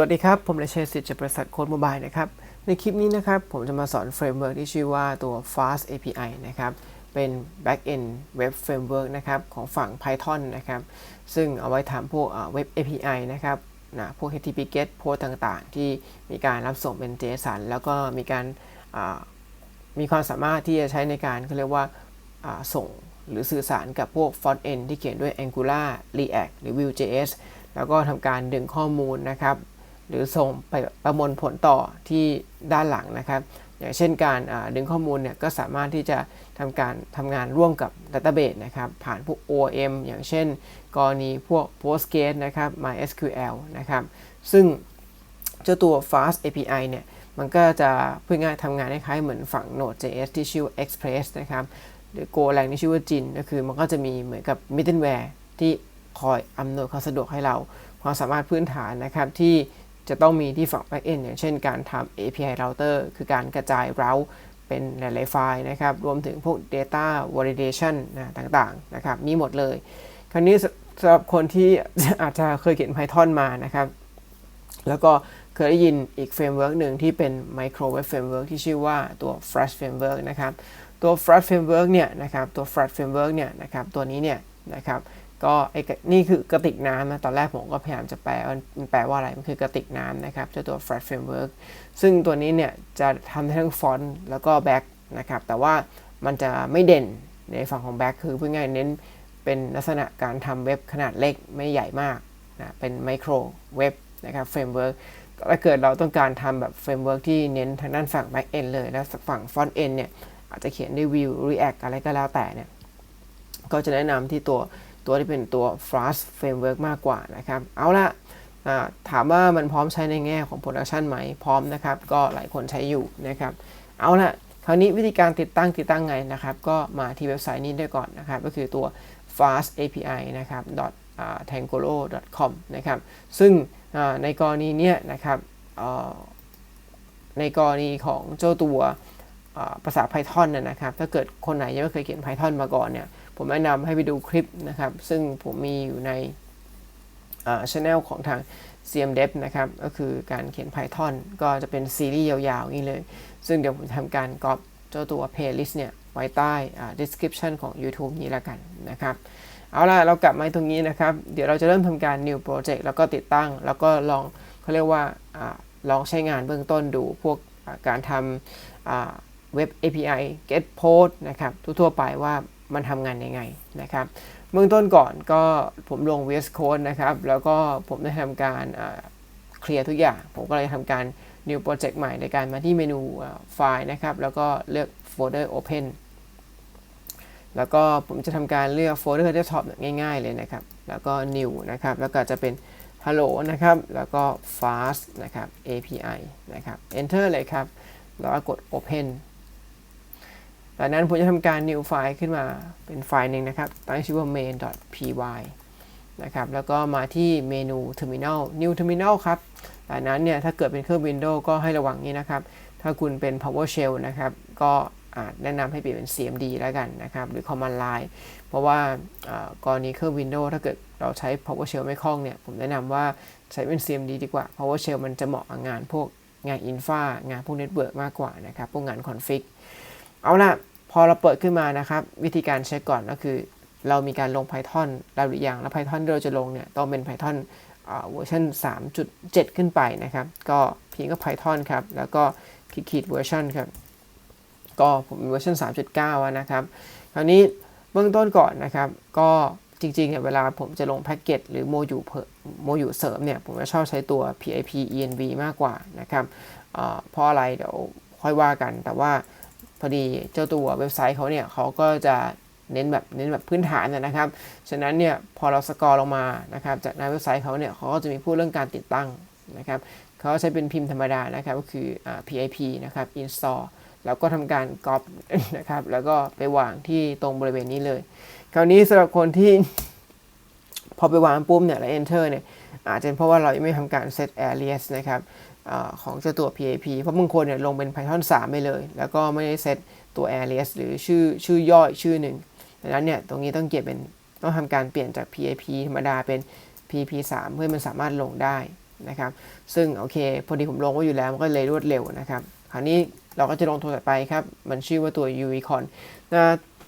วัสดีครับ ผมเลเชษสิทธิ์จากบริษัทโค้ดโมบายนะครับ ในคลิปนี้นะครับ ผมจะมาสอนเฟรมเวิร์กที่ชื่อว่าตัว Fast API นะครับ เป็น Backend Web Framework นะครับ ของฝั่ง Python นะครับ ซึ่งเอาไว้ทำพวกเว็บ API นะครับนะพวก HTTP GET โพสต่างๆ ที่มีการรับส่งเป็น JSON แล้วก็มีการมีความสามารถที่จะใช้ในการเขาเรียกว่าส่งหรือสื่อสารกับพวก Front End ที่เขียนด้วย Angular React หรือ Vue.js แล้วก็ทำการดึงข้อมูลนะครับ หรือส่งไปประมวลผลต่อที่ด้านหลังนะครับ อย่างเช่นการดึงข้อมูลเนี่ยก็สามารถที่จะทำการทำงานร่วมกับดัตเตอร์เบสนะครับผ่านพวก OM อย่างเช่น กรณีพวก Postgres นะครับ MySQL นะครับ ซึ่งเจ้าตัว Fast API เนี่ยมันก็จะเพื่อง่ายทำงานคล้ายๆเหมือนฝั่ง Node.js ที่ชื่อ Express นะครับ หรือ Golang ที่ชื่อว่า Jin ก็คือมันก็จะมีเหมือนกับ middleware ที่คอยอำนวยความสะดวกให้เรา ความสามารถพื้นฐานนะครับที่ จะต้องมีที่ฝั่ง backend อย่างเช่นการทำ API router คือการกระจาย route เป็นหลายๆไฟล์นะครับ รวมถึงพวก data validation นะต่างๆนะครับ มีหมดเลย คราวนี้สำหรับคนที่อาจจะเคยเขียน Python มานะครับ แล้วก็เคยได้ยินอีกเฟรมเวิร์กหนึ่งที่เป็น microwave framework ที่ชื่อว่าตัว Flash framework นะครับ ตัว Flash framework เนี่ยนะครับ ตัว Flash framework เนี่ยนะครับ ตัวนี้เนี่ยนะครับ ก็ไอ้นี่คือกระติกน้ำนะ ตอนแรกผมก็พยายามจะแปลมันแปลว่าอะไร มันคือกระติกน้ำนะครับเจ้าตัว Flash Framework ซึ่งตัวนี้เนี่ยจะทำทั้งฟอนต์แล้วก็แบ็กนะครับ แต่ว่ามันจะไม่เด่นในฝั่งของแบ็กคือพื่อง่ายเน้นเป็นลักษณะการทำเว็บขนาดเล็กไม่ใหญ่มากนะ เป็นไมโครเว็บนะครับเฟรมเวิร์กถ้าเกิดเราต้องการทำแบบเฟรมเวิร์กที่เน้นทางด้านฝั่ง back end เลย แล้วฝั่ง front end เนี่ยอาจจะเขียนด้วย Vue React อะไรก็แล้วแต่เนี่ย ก็จะแนะนำที่ตัว ตัวที่เป็นตัว Fast Framework มากกว่านะครับ เอาละถามว่ามันพร้อมใช้ในแง่ของ Production ไหมพร้อมนะครับ ก็หลายคนใช้อยู่นะครับ เอาละคราวนี้วิธีการติดตั้งติดตั้งไงนะครับ ก็มาที่เว็บไซต์นี้ได้ก่อนนะครับ ก็คือตัว fast api นะครับ tangolo com นะครับ ซึ่งในกรณีเนี้ยนะครับในกรณีของเจ้าตัวภาษา Python นะครับ ถ้าเกิดคนไหนยังไม่เคยเขียน Python มาก่อนเนี่ย ผมแนะนำให้ไปดูคลิปนะครับ ซึ่งผมมีอยู่ในช anel ของทาง CMDev นะครับ ก็คือการเขียน Python ก็จะเป็นซีรีส์ยาวๆ นี้เลย ซึ่งเดี๋ยวผมทำการก๊อปเจ้าตัว playlist เนี่ย ไว้ใต้ description ของ YouTube นี้แล้วกันนะครับ เอาล่ะ เรากลับมาตรงนี้นะครับ เดี๋ยวเราจะเริ่มทำการ new project แล้วก็ติดตั้ง แล้วก็ลองเขาเรียกว่าอลองใช้งานเบื้องต้นดูพวกการทำเว็บ API get post นะครับทั่วๆไปว่า มันทำงานยังไงนะครับเบื้องต้นก่อนก็ผมลง VS Code นะครับ แล้วก็ผมได้ทำการเคลียร์ทุกอย่าง ผมก็เลยทำการ new project ใหม่ในการมาที่เมนูไฟล์นะครับ แล้วก็เลือกโฟลเดอร์ open แล้วก็ผมจะทำการเลือกโฟลเดอร์ desktop ง่ายๆเลยนะครับ แล้วก็ new นะครับ แล้วก็จะเป็น hello นะครับ แล้วก็ fast นะครับ API นะครับ enter เลยครับ แล้วก็กด open จากนั้นผมจะทำการ new ไฟล์ขึ้นมาเป็นไฟล์หนึ่งนะครับ ตั้งชื่อว่า main.py นะครับ แล้วก็มาที่เมนู terminal new terminal ครับจากนั้นเนี่ย ถ้าเกิดเป็นเครื่อง Windows ก็ให้ระวังนี้นะครับ ถ้าคุณเป็น PowerShell นะครับ ก็อาจแนะนำให้เปลี่ยนเป็น CMD แล้วกันนะครับ หรือ Command Line เพราะว่ากรณีเครื่อง Windows ถ้าเกิดเราใช้ PowerShell ไม่คล่องเนี่ย ผมแนะนำว่าใช้เป็น CMD ดีกว่า PowerShell มันจะเหมาะกับงานพวกงาน Infa งานพวก Network มากกว่านะครับ พวกงาน Config เอาล่ะ พอเราเปิดขึ้นมานะครับ วิธีการเช็คก่อนก็คือ เรามีการลง Python แล้วหรือยังแล้ว Python ที่เราจะลงเนี่ยต้องเป็น Python เวอร์ชัน3.7 ขึ้นไปนะครับ ก็เพียงก็ Python ครับ แล้วก็ขีดเวอร์ชันครับ ก็ผมเวอร์ชัน3.9 นะครับ คราวนี้เบื้องต้นก่อนนะครับ ก็จริงๆเนี่ยเวลาผมจะลงแพ็กเกจหรือโมยูโมยูเสริมเนี่ย ผมจะชอบใช้ตัว PIP env มากกว่านะครับเพราะอะไรเดี๋ยวค่อยว่ากันแต่ว่า พอดีเจ้าตัวเว็บไซต์เขาเนี่ยเขาก็จะเน้นแบบเน้นแบบพื้นฐานนะครับ ฉะนั้นเนี่ยพอเราสกอร์ลงมานะครับจากในเว็บไซต์เขาเนี่ยเขาก็จะมีพูดเรื่องการติดตั้งนะครับเขาใช้เป็นพิมพ์ธรรมดานะครับก็คือ PIP นะครับ install แล้วก็ทำการก๊อปนะครับแล้วก็ไปวางที่ตรงบริเวณนี้เลย คราวนี้สำหรับคนที่พอไปวางปุ๊บเนี่ยแล้ว enter เนี่ยอาจจะเพราะว่าเรายังไม่ทำการ set alias นะครับ ของเจ้าตัว PAP เพราะบางคนเนี่ยลงเป็น Python 3 ไปเลย แล้วก็ไม่ได้เซตตัว alias หรือชื่อชื่อย่อยชื่อหนึ่งดังนั้นเนี่ยตรงนี้ต้องเก็บเป็นต้องทำการเปลี่ยนจาก PAP ธรรมดาเป็น PP3 เพื่อมันสามารถลงได้นะครับ ซึ่งโอเค พอดีผมลงไว้อยู่แล้วมันก็เลยรวดเร็วนะครับ คราวนี้เราก็จะลงตัวต่อไปครับ มันชื่อว่าตัว UVCon นะ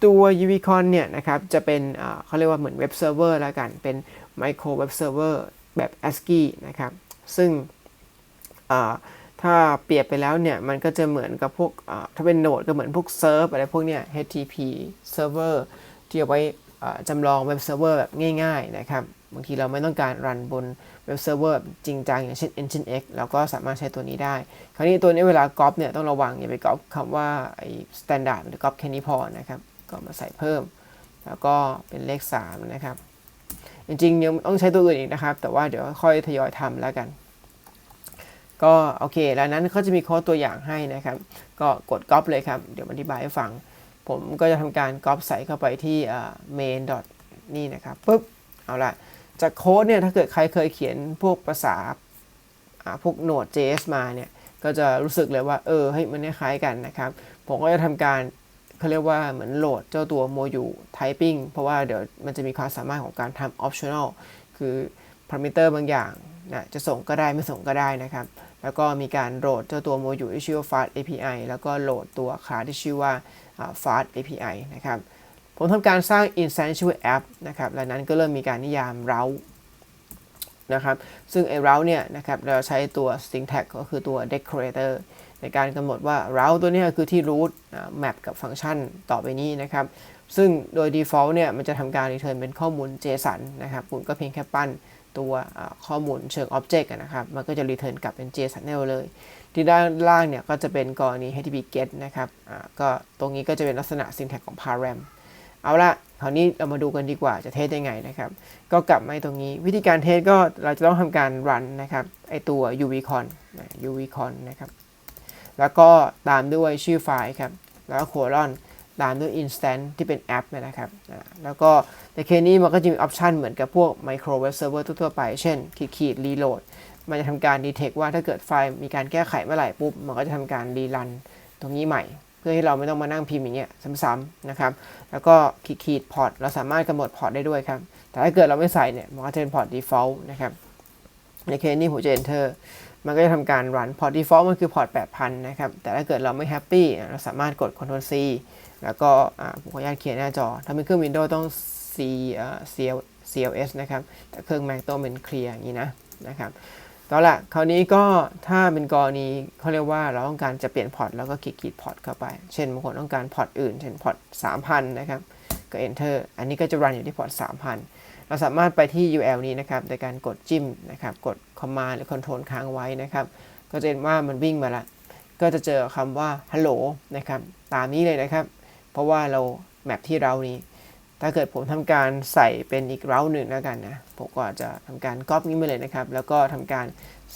ตัว UVCon เนี่ยนะครับจะเป็นเขาเรียกว่าเหมือนเว็บเซิร์ฟเวอร์แล้วกัน เป็น Micro Web Server แบบ ASCII นะครับ ซึ่ง ถ้าเปรียบไปแล้วเนี่ย มันก็จะเหมือนกับพวกถ้าเป็นโนดก็เหมือนพวกเซิร์ฟอะไรพวกเนี้ย HTTP server ที่เอาไว้จำลองเว็บเซิร์ฟเวอร์แบบง่ายๆนะครับ บางทีเราไม่ต้องการรันบนเว็บเซิร์ฟเวอร์จริงจังอย่างเช่น Nginx เราก็สามารถใช้ตัวนี้ได้ คราวนี้ตัวนี้เวลาก๊อปเนี่ยต้องระวังอย่าไปก๊อปคำว่าไอ้ standard หรือก๊อปแค่นี้พอนะครับ ก็มาใส่เพิ่ม แล้วก็เป็นเลข 3 นะครับ จริงๆยังต้องใช้ตัวอื่นอีกนะครับ แต่ว่าเดี๋ยวค่อยทยอยทำแล้วกัน ก็โอเค แล้วนั้นเขาจะมีโค้ดตัวอย่างให้นะครับ ก็กดก๊อปเลยครับ เดี๋ยวอธิบายให้ฟัง ผมก็จะทำการก๊อปใส่เข้าไปที่ main. นี่นะครับปุ๊บ เอาละจากโค้ดเนี่ยถ้าเกิดใครเคยเขียนพวกภาษาพวก Node.js มาเนี่ย ก็จะรู้สึกเลยว่า เออเฮ้มันคล้ายกันนะครับ ผมก็จะทำการเขาเรียกว่าเหมือนโหลดเจ้าตัวโมยู typing เพราะว่าเดี๋ยวมันจะมีความสามารถของการทำ optional คือ parameter บางอย่างนะจะส่งก็ได้ไม่ส่งก็ได้นะครับ แล้วก็มีการโหลดเจ้าตัวโมยูลที่ชื่อว่า fast API แล้วก็โหลดตัวคลาสที่ชื่อว่า fast API นะครับ ผมทำการสร้าง instance ชื่อ app นะครับ แล้วนั้นก็เริ่มมีการนิยาม route นะครับ ซึ่งไอ้ route เนี่ยนะครับ เราใช้ตัว string tag ก็คือตัว decorator ในการกำหนดว่า route ตัวนี้คือที่ root map กับฟังก์ชันต่อไปนี้นะครับ ซึ่งโดย default เนี่ย มันจะทำการ return เป็นข้อมูล JSON นะครับ คุณก็เพียงแค่ปั้น ตัวข้อมูลเชิง object นะครับ มันก็จะ return กลับเป็น JSON เลย ที่ด้านล่างเนี่ยก็จะเป็นกรณี HTTP GET นะครับก็ตรงนี้ก็จะเป็นลักษณะ syntax ของ param เอาละคราวนี้เรามาดูกันดีกว่าจะเทสยังไงนะครับ ก็กลับมาตรงนี้ วิธีการเทสก็เราจะต้องทำการ run นะครับไอตัว uvcon uvcon นะครับแล้วก็ตามด้วยชื่อไฟล์ครับแล้วก็ colon ตามด้วย instance ที่เป็นแอปนะครับแล้วก็ ในเคสนี้มันก็จะมีออปชันเหมือนกับพวก micro web server ทั่วไป เช่นขีดขีด reload มันจะทำการ detect ว่าถ้าเกิดไฟล์มีการแก้ไขเมื่อไหร่ปุ๊บ มันก็จะทำการ rerun ตรงนี้ใหม่ เพื่อให้เราไม่ต้องมานั่งพิมพ์อย่างเงี้ยซ้ำๆนะครับ แล้วก็ขีดขีดพอร์ตเราสามารถกำหนดพอร์ตได้ด้วยครับ แต่ถ้าเกิดเราไม่ใส่เนี่ยมันก็จะเป็นพอร์ต default นะครับในเคสนี้ผมจะ enter มันก็จะทำการรันพอร์ต default มันคือพอร์ต 8,000 นะครับ แต่ถ้าเกิดเราไม่แฮปปี้เราสามารถกด Ctrl C แล้วก็ผมขออนุญาตเขียนหน้าจอ ถ้าเป็นเครื่อง Windows ต้อง C CL CLS นะครับแต่เครื่อง Mac ต้องเป็น Clear อย่างนี้นะนะครับตอนละคราวนี้ก็ถ้าเป็นกรณีเขาเรียกว่าเราต้องการจะเปลี่ยนพอร์ตแล้วก็คลิกคลิกพอร์ตเข้าไป เช่นบางคนต้องการพอร์ตอื่น เช่นพอร์ต3,000 นะครับ ก็ enter อันนี้ก็จะรันอยู่ที่พอร์ต3,000 เราสามารถไปที่ URL นี้นะครับโดยการกดจิ้มนะครับ กด command หรือ control ค้างไว้นะครับ ก็จะเห็นว่ามันวิ่งมาละก็จะเจอคำว่า hello นะครับ ตามนี้เลยนะครับ เพราะว่าเราแมปที่เรานี้ ถ้าเกิดผมทำการใส่เป็นอีกเราหนึ่งแล้วกันนะ ผมก็จะทำการก๊อปนี้มาเลยนะครับ แล้วก็ทำการ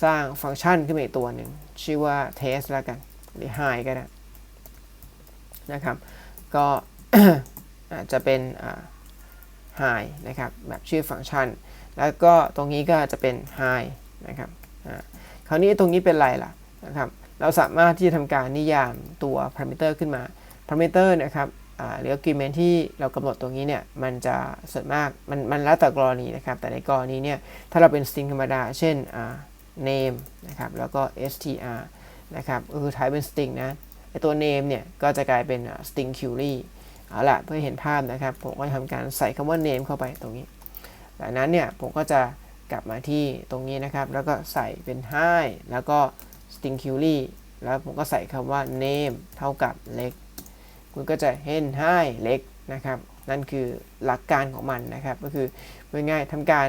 สร้างฟังก์ชันขึ้นมาอีกตัวหนึ่ง ชื่อว่า test แล้วกัน หรือ high ก็ได้นะครับ ก็อาจจะเป็น high นะครับ แบบชื่อฟังก์ชัน แล้วก็ตรงนี้ก็จะเป็น high นะครับ คราวนี้ตรงนี้เป็นไรล่ะนะครับ เราสามารถที่จะทำการนิยามตัว parameter ขึ้นมา parameter นะครับ หรือ argument ที่เรากำหนดตรงนี้เนี่ยมันจะส่วนมากมันมันแล้วแต่กรณีนะครับ แต่ในกรณีเนี่ยถ้าเราเป็น string ธรรมดา เช่น name นะครับแล้วก็ str นะครับก็คือ type เป็น string นะไอตัว name เนี่ยก็จะกลายเป็น string query เอาละเพื่อเห็นภาพนะครับ ผมก็ทำการใส่คำว่า name เข้าไปตรงนี้จากนั้นเนี่ยผมก็จะกลับมาที่ตรงนี้นะครับ แล้วก็ใส่เป็น hi แล้วก็ string query แล้วผมก็ใส่คำว่า name เท่ากับเล็ก คุณก็จะเห็น hi เล็กนะครับ นั่นคือหลักการของมันนะครับ ก็คือง่ายๆทำการ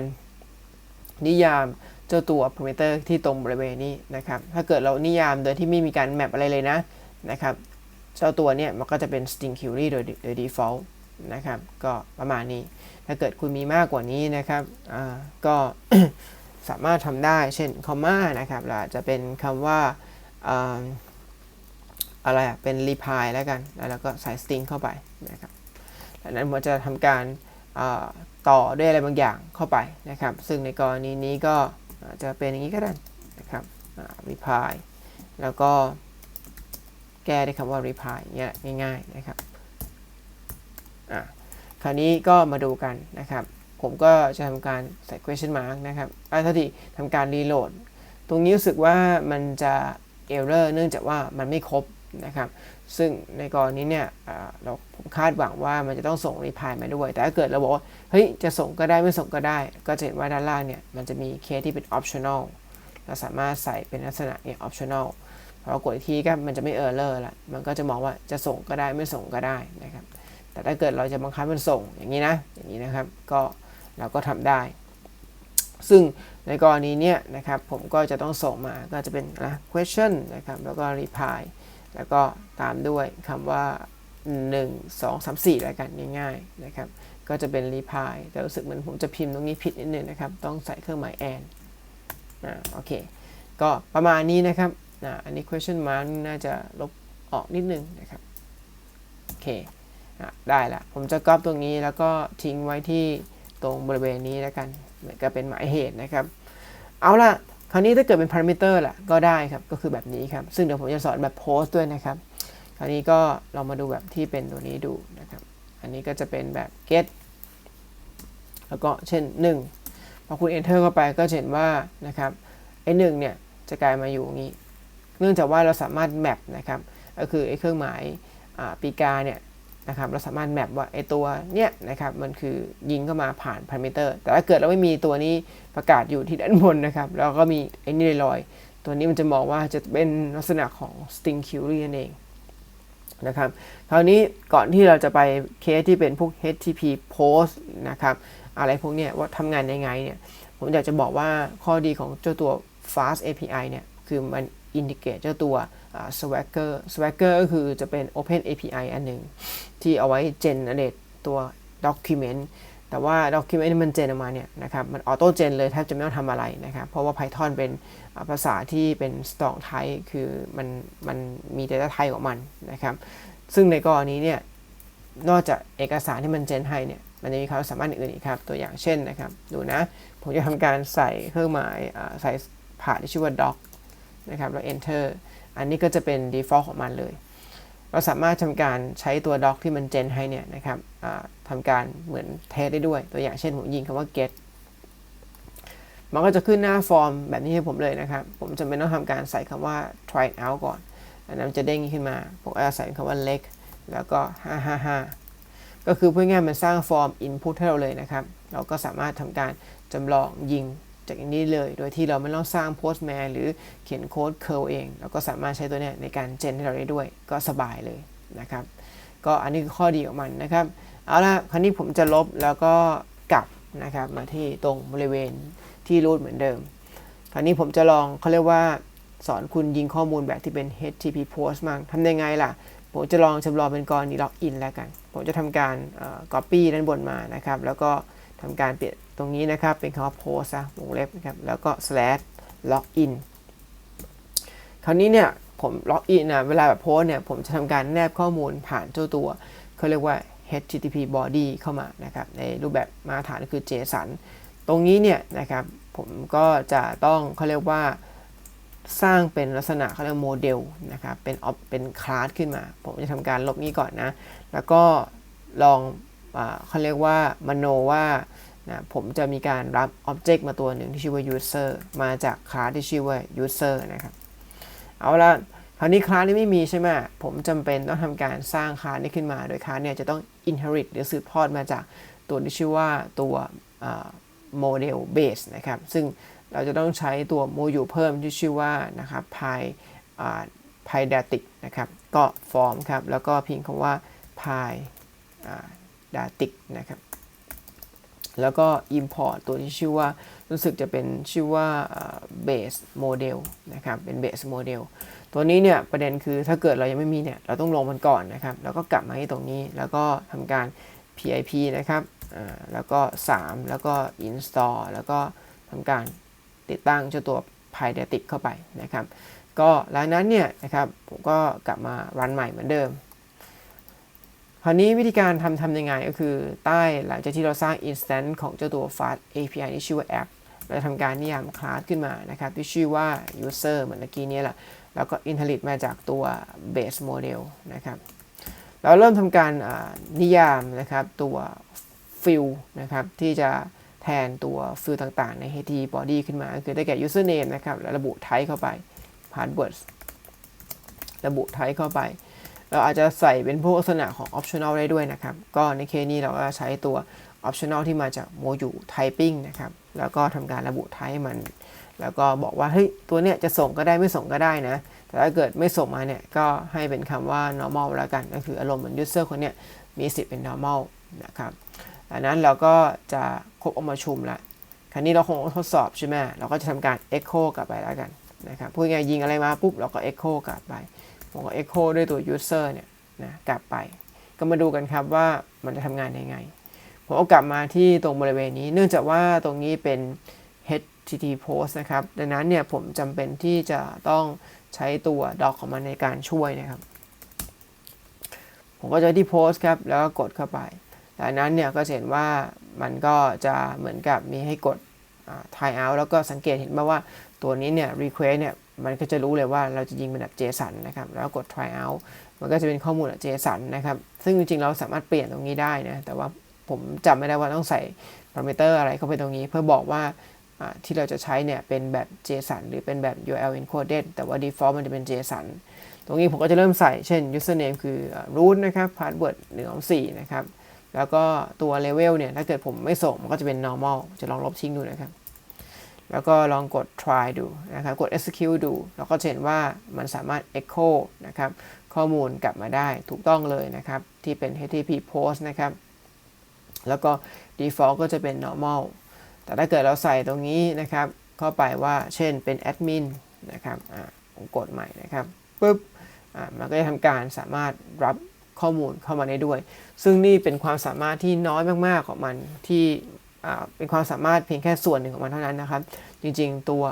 นิยามเจ้าตัว parameter ที่ตรงบริเวณนี้นะครับ ถ้าเกิดเรานิยามโดยที่ไม่มีการแมปอะไรเลยนะนะครับ เจ้าตัวเนี่ยมันก็จะเป็น string query โดยโดย default นะครับ ก็ประมาณนี้ ถ้าเกิดคุณมีมากกว่านี้นะครับ ก็สามารถทำได้ เช่น comma นะครับเราอจจะเป็นคำว่า อะไรเป็น reply แล้วกัน แล้วเราก็ใส่ string เข้าไปนะครับดังนั้นผมจะทำการต่อด้วยอะไรบางอย่างเข้าไปนะครับ ซึ่งในกรณีนี้ก็จะเป็นอย่างนี้ก็ได้นะครับ reply แล้วก็แก้ด้วยคำว่า reply เงี้ยง่ายๆนะครับ อะ คราวนี้ก็มาดูกันนะครับ ผมก็จะทำการใส่ question mark นะครับอ่าทีทำการ reload ตรงนี้รู้สึกว่ามันจะ error เนื่องจากว่ามันไม่ครบ นะครับ ซึ่งในกรณีเนี่ยเราผมคาดหวังว่ามันจะต้องส่ง reply มาด้วย แต่ถ้าเกิดเราบอกว่าเฮ้ยจะส่งก็ได้ไม่ส่งก็ได้ ก็จะเห็นว่าด้านล่างเนี่ยมันจะมีเคสที่เป็น optional เราสามารถใส่เป็นลักษณะเนี่ย optional พอกดอีกทีก็มันจะไม่ error ลอร์ละมันก็จะมองว่าจะส่งก็ได้ไม่ส่งก็ได้นะครับ แต่ถ้าเกิดเราจะบังคับมันส่งอย่างนี้นะอย่างนี้นะครับก็เราก็ทำได้ ซึ่งในกรณีเนี้ยนะครับผมก็จะต้องส่งมาก็จะเป็นนะ question นะครับแล้วก็ reply แล้วก็ตามด้วยคำว่า 1 2 3 4แล้วกันง่ายๆนะครับ ก็จะเป็น reply แต่รู้สึกเหมือนผมจะพิมพ์ตรงนี้ผิดนิดนึงนะครับ ต้องใส่เครื่องหมาย and อ่าโอเค ก็ประมาณนี้นะครับอ่าอันนี้ question mark น่าจะลบออกนิดนึงนะครับ โอเคอะได้ละ ผมจะก๊อปตรงนี้แล้วก็ทิ้งไว้ที่ตรงบริเวณนี้แล้วกัน เหมือนกับเป็นหมายเหตุนะครับ เอาล่ะ คราวนี้ถ้าเกิดเป็น parameter ล่ะก็ได้ครับ ก็คือแบบนี้ครับ ซึ่งเดี๋ยวผมจะสอนแบบ post ด้วยนะครับ คราวนี้ก็เรามาดูแบบที่เป็นตัวนี้ดูนะครับ อันนี้ก็จะเป็นแบบ get แล้วก็เช่น 1 พอคุณ enter เข้าไปก็เห็นว่านะครับไอ้หเนี่ยจะกลายมาอยู่อย่างนี้ เนื่องจากว่าเราสามารถ map นะครับ ก็คือไอ้เครื่องหมายปีกาเนี่ย นะครับเราสามารถแมปว่าไอตัวเนี้ยนะครับมันคือยิงเข้ามาผ่านพารามิเตอร์ แต่ถ้าเกิดเราไม่มีตัวนี้ประกาศอยู่ที่ด้านบนนะครับแล้วก็มีไอ้นี่ลอยตัวนี้มันจะมองว่าจะเป็นลักษณะของ string query นั่นเองนะครับคราวนี้ก่อนที่เราจะไปเคสที่เป็นพวก HTTP post นะครับอะไรพวกเนี้ยว่าทำงานยังไงเนี่ยผมอยากจะบอกว่าข้อดีของเจ้าตัว fast API เนี่ยคือมันอินทิเกรตเจ้าตัว Swagger Swagger ก็คือจะเป็น Open API อันหนึ่ง ที่เอาไว้ generate ตัว document แต่ว่า document ที่มันเจนออกมาเนี่ยนะครับ มันออโต้เจนเลยแทบจะไม่ต้องทำอะไรนะครับ เพราะว่า Python เป็นภาษาที่เป็น strong type คือมันมันมี data type ของมันนะครับ ซึ่งในกรณีเนี่ย นอกจากเอกสารที่มันเจนให้เนี่ย มันจะมีความสามารถอื่นอีกครับ ตัวอย่างเช่นนะครับ ดูนะ ผมจะทำการใส่เครื่องหมายใส่ผ่านที่ชื่อว่า doc นะครับ แล้ว enter อันนี้ก็จะเป็น default ของมันเลย เราสามารถทำการใช้ตัว doc ที่มันเจนให้เนี่ยนะครับทำการเหมือนเทสได้ด้วย ตัวอย่างเช่นผมยิงคำว่า get มันก็จะขึ้นหน้าฟอร์มแบบนี้ให้ผมเลยนะครับ ผมจะไม่ต้องทำการใส่คำว่า try it out ก่อน อันนั้นจะเด้งขึ้นมา ผมจะใส่คำว่า leg แล้วก็ 555 ก็คือเพื่อง่ายมันสร้างฟอร์ม input ให้เราเลยนะครับ เราก็สามารถทำการจำลองยิง จากอย่างนี้เลย โดยที่เราไม่ต้องสร้าง postman หรือเขียนโค้ด curl เองเราก็สามารถใช้ตัวนี้ในการเจนให้เราได้ด้วย ก็สบายเลยนะครับ ก็อันนี้คือข้อดีของมันนะครับ เอาละคราวนี้ผมจะลบแล้วก็กลับนะครับมาที่ตรงบริเวณที่รูทเหมือนเดิม คราวนี้ผมจะลองเขาเรียกว่าสอนคุณยิงข้อมูลแบบที่เป็น HTTP post มั่งทำยังไงล่ะ ผมจะลองจำลองเป็นกรณีล็อกอินแล้วกัน ผมจะทำการ copy ด้านบนมานะครับ แล้วก็ ทำการเปลี่ยนตรงนี้นะครับ เป็นคำว่า post นะวงเล็บนะครับ แล้วก็ slash login คราวนี้เนี่ยผม login นะเวลาแบบโพสเนี่ยผมจะทำการแนบข้อมูลผ่านเจ้าตัวเขาเรียกว่า HTTP body เข้ามานะครับในรูปแบบมาตรฐานคือ JSON ตรงนี้เนี่ยนะครับผมก็จะต้องเขาเรียกว่าสร้างเป็นลักษณะเขาเรียกโมเดลนะครับเป็นเป็นคลาสขึ้นมา ผมจะทำการลบนี้ก่อนนะ แล้วก็ลอง เขาเรียกว่ามโนว่านะผมจะมีการรับ Object มาตัวหนึ่งที่ชื่อว่า User มาจากคลาสที่ชื่อว่า User นะครับ เอาละคราวนี้คลาสนี้ไม่มีใช่ไหมผมจำเป็นต้องทำการสร้างคลาสนี้ขึ้นมา โดยคลาสเนี่ยจะต้อง inherit หรือสืบทอดมาจากตัวที่ชื่อว่าตัว model base นะครับ ซึ่งเราจะต้องใช้ตัวโมยูเพิ่มที่ชื่อว่านะครับ pi pi datic นะครับ ก็ form ครับ แล้วก็พิมพ์คำว่า pi datic นะครับ แล้วก็ import ตัวที่ชื่อว่ารู้สึกจะเป็นชื่อว่า base model นะครับ เป็น base model ตัวนี้เนี่ยประเด็นคือถ้าเกิดเรายังไม่มีเนี่ยเราต้องลงมันก่อนนะครับ แล้วก็กลับมาที่ตรงนี้แล้วก็ทำการ pip นะครับแล้วก็ 3 แล้วก็ install แล้วก็ทำการติดตั้งเจ้าตัว Pydatic เข้าไปนะครับ ก็หลังนั้นเนี่ยนะครับผมก็กลับมารันใหม่เหมือนเดิม คราวนี้วิธีการทำทำยังไงก็คือใต้หลังจากที่เราสร้าง instance ของเจ้าตัว fast API ที่ชื่อว่า app เราทำการนิยามคลาสขึ้นมานะครับที่ชื่อว่า user เหมือนเมื่อกี้นี้แหละ แล้วก็ inherit มาจากตัว base model นะครับเราเริ่มทำการนิยามนะครับตัว field นะครับที่จะแทนตัวฟิลต่างๆ ใน HT body ขึ้นมาคือได้แก่ username นะครับแล้วระบุ type เข้าไป password ระบุ type เข้าไป เราอาจจะใส่เป็นพวกลักษณะของ optional ได้ด้วยนะครับ ก็ในเคสนี้เราก็ใช้ตัว optional ที่มาจากโมดูล typing นะครับ แล้วก็ทำการระบุ type มัน แล้วก็บอกว่าเฮ้ยตัวเนี้ยจะส่งก็ได้ไม่ส่งก็ได้นะ แต่ถ้าเกิดไม่ส่งมาเนี่ยก็ให้เป็นคำว่า normal แล้วกัน ก็คืออารมณ์เหมือน user คนเนี้ยมีสิทธิ์เป็น normal นะครับดังนั้นเราก็จะครบองค์ประชุมละคราวนี้เราคงทดสอบใช่ไหมเราก็จะทำการ echo กลับไปแล้วกันนะครับพูดง่ายยิงอะไรมาปุ๊บเราก็ echo กลับไป ผมก็ echo ด้วยตัว user เนี่ยนะกลับไป ก็มาดูกันครับว่ามันจะทำงานยังไง ผมเอากลับมาที่ตรงบริเวณนี้ เนื่องจากว่าตรงนี้เป็น HTTP post นะครับ ดังนั้นเนี่ยผมจำเป็นที่จะต้องใช้ตัว doc ของมันในการช่วยนะครับ ผมก็จะที่ post ครับ แล้วก็กดเข้าไปดังนั้นเนี่ยก็เห็นว่ามันก็จะเหมือนกับมีให้กด try out แล้วก็สังเกตเห็นมาว่าตัวนี้เนี่ย request เนี่ย มันก็จะรู้เลยว่าเราจะยิงเป็นแบบ JSON นะครับ แล้วกด try out มันก็จะเป็นข้อมูลแบบ JSON นะครับ ซึ่งจริงๆ เราสามารถเปลี่ยนตรงนี้ได้นะ แต่ว่าผมจำไม่ได้ว่าต้องใส่ parameter อะไรเข้าไปตรงนี้ เพื่อบอกว่าที่เราจะใช้เนี่ยเป็นแบบ JSON หรือเป็นแบบ URL encoded แต่ว่า default มันจะเป็น JSON ตรงนี้ผมก็จะเริ่มใส่ เช่น username คือ root นะครับ password 1 2 4 นะครับ แล้วก็ตัว level เนี่ย ถ้าเกิดผมไม่ส่งมันก็จะเป็น normal จะลองลบทิ้งดูนะครับ แล้วก็ลองกด try ดูนะครับ กด execute ดู แล้วก็เห็นว่ามันสามารถ echo นะครับ ข้อมูลกลับมาได้ถูกต้องเลยนะครับ ที่เป็น HTTP post นะครับ แล้วก็ default ก็จะเป็น normal แต่ถ้าเกิดเราใส่ตรงนี้นะครับ เข้าไปว่าเช่นเป็น admin นะครับอ่าผมกดใหม่นะครับปุ๊บอ่ามันก็จะทำการสามารถรับข้อมูลเข้ามาได้ด้วย ซึ่งนี่เป็นความสามารถที่น้อยมาก ๆ ของมันที่ เป็นความสามารถเพียงแค่ส่วนหนึ่งของมันเท่านั้นนะครับ จริงๆตัว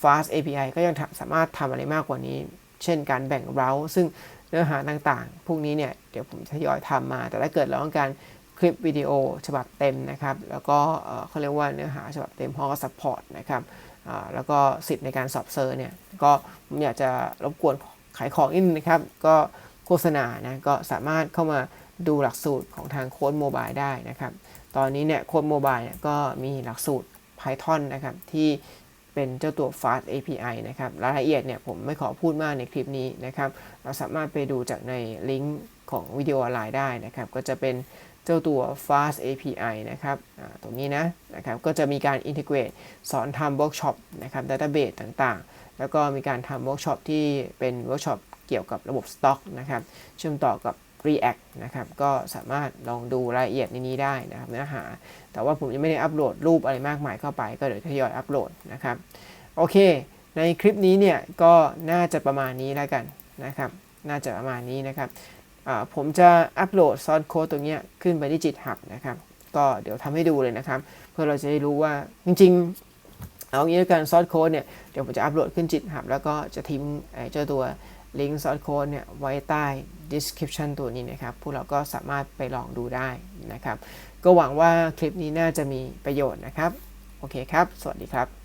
fast API ก็ยังสามารถทำอะไรมากกว่านี้ เช่นการแบ่ง route ซึ่งเนื้อหาต่างๆ พวกนี้เนี่ยเดี๋ยวผมทยอยทำมา แต่ถ้าเกิดเราต้องการคลิปวิดีโอฉบับเต็มนะครับ แล้วก็เขาเรียกว่าเนื้อหาฉบับเต็มพร้อมกับ support นะครับแล้วก็สิทธิ์ในการสอบเซอร์เนี่ย ก็ผมอยากจะรบกวนขายของนิดนึงนะครับ ก็โฆษณานะ ก็สามารถเข้ามา ดูหลักสูตรของทางโค้ดโมบายได้นะครับ ตอนนี้เนี่ยโค้ดโมบายก็มีหลักสูตร Python นะครับที่เป็นเจ้าตัว Fast API นะครับ รายละเอียดเนี่ยผมไม่ขอพูดมากในคลิปนี้นะครับ เราสามารถไปดูจากในลิงก์ของวิดีโอออนไลน์ได้นะครับ ก็จะเป็นเจ้าตัว Fast API นะครับตรงนี้นะนะครับ ก็จะมีการ integrate สอนทำเวิร์กช็อปนะครับ database ต่างๆ แล้วก็มีการทำเวิร์กช็อปที่เป็นเวิร์กช็อปเกี่ยวกับระบบสต็อกนะครับ เชื่อมต่อกับ React นะครับก็สามารถลองดูรายละเอียดในนี้ได้นะครับเนื้อหา แต่ว่าผมยังไม่ได้อัปโหลดรูปอะไรมากมายเข้าไป ก็เดี๋ยวทยอยอัปโหลดนะครับโอเค ในคลิปนี้เนี่ยก็น่าจะประมาณนี้แล้วกันนะครับน่าจะประมาณนี้นะครับผมจะอัปโหลดซอสโค้ดตรงนี้ขึ้นไปที่จิตหับนะครับก็เดี๋ยวทำให้ดูเลยนะครับ เพื่อเราจะได้รู้ว่าจริงๆ เอางี้แล้วกันซอสโค้ดเนี่ยเดี๋ยวผมจะอัปโหลดขึ้นจิตหับแล้วก็จะทิ้งเจ้าตัว ลิงก์ซอสโค้ดเนี่ยไว้ใต้ description ตัวนี้นะครับ พวกเราก็สามารถไปลองดูได้นะครับ ก็หวังว่าคลิปนี้น่าจะมีประโยชน์นะครับ โอเคครับ สวัสดีครับ